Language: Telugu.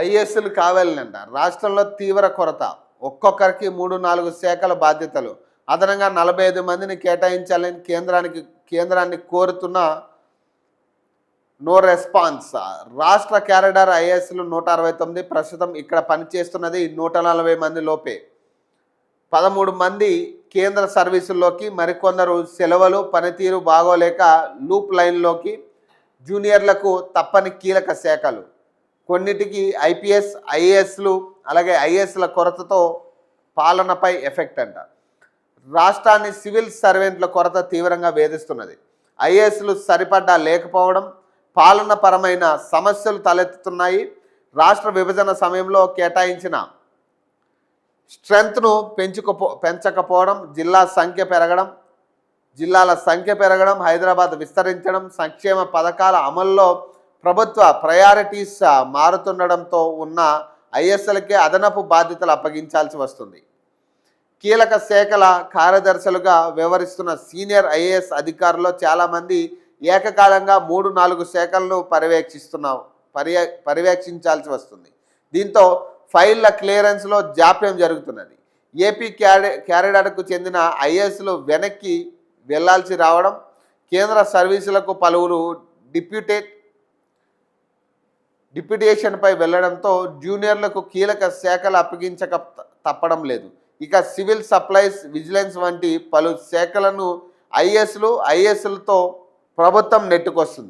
ఐఏఎస్లు కావాలంట రాష్ట్రంలో తీవ్ర కొరత. ఒక్కొక్కరికి మూడు నాలుగు శాఖల బాధ్యతలు. అదనంగా నలభై ఐదు మందిని కేటాయించాలని కేంద్రానికి కేంద్రాన్ని కోరుతున్న నో రెస్పాన్స్. రాష్ట్ర క్యారిడర్ ఐఏఎస్లు నూట అరవై తొమ్మిది ప్రస్తుతం ఇక్కడ పనిచేస్తున్నది నూట నలభై మంది లోపే. పదమూడు మంది కేంద్ర సర్వీసుల్లోకి మరికొందరు సెలవులు పనితీరు బాగోలేక లూప్ లైన్లోకి జూనియర్లకు తప్పని కీలక శాఖలు. కొన్నిటికి ఐపీఎస్ ఐఏఎస్లు అలాగే ఐఏఎస్ల కొరతతో పాలనపై ఎఫెక్ట్ అంట. రాష్ట్రాన్ని సివిల్ సర్వెంట్ల కొరత తీవ్రంగా వేధిస్తున్నది. ఐఏఎస్లు సరిపడ్డా లేకపోవడం పాలనపరమైన సమస్యలు తలెత్తుతున్నాయి. రాష్ట్ర విభజన సమయంలో కేటాయించిన స్ట్రెంగ్త్ను పెంచుకపో పెంచకపోవడం జిల్లా సంఖ్య పెరగడం జిల్లాల సంఖ్య పెరగడం హైదరాబాద్ విస్తరించడం సంక్షేమ పథకాల అమల్లో ప్రభుత్వ ప్రయారిటీస్ మారుతుండడంతో ఉన్న ఐఎస్ఎల్కే అదనపు బాధ్యతలు అప్పగించాల్సి వస్తుంది. కీలక శాఖల కార్యదర్శులుగా వ్యవహరిస్తున్న సీనియర్ ఐఏఎస్ అధికారుల్లో చాలామంది ఏకకాలంగా మూడు నాలుగు శాఖలను పర్యవేక్షిస్తున్న పర్య పర్యవేక్షించాల్సి వస్తుంది. దీంతో ఫైళ్ళ క్లియరెన్స్లో జాప్యం జరుగుతున్నది. ఏపీ క్యారె క్యారిడార్కు చెందిన ఐఏఎస్లు వెనక్కి వెళ్ళాల్సి రావడం కేంద్ర సర్వీసులకు పలువురు డిప్యూటేట్ డిప్యూటేషన్పై వెళ్ళడంతో జూనియర్లకు కీలక శాఖలు అప్పగించక తప్పడం లేదు. ఇక సివిల్ సప్లైస్ విజిలెన్స్ వంటి పలు శాఖలను ఐఏఎస్లు ఐఏఎస్లతో ప్రభుత్వం నెట్టుకొస్తుంది.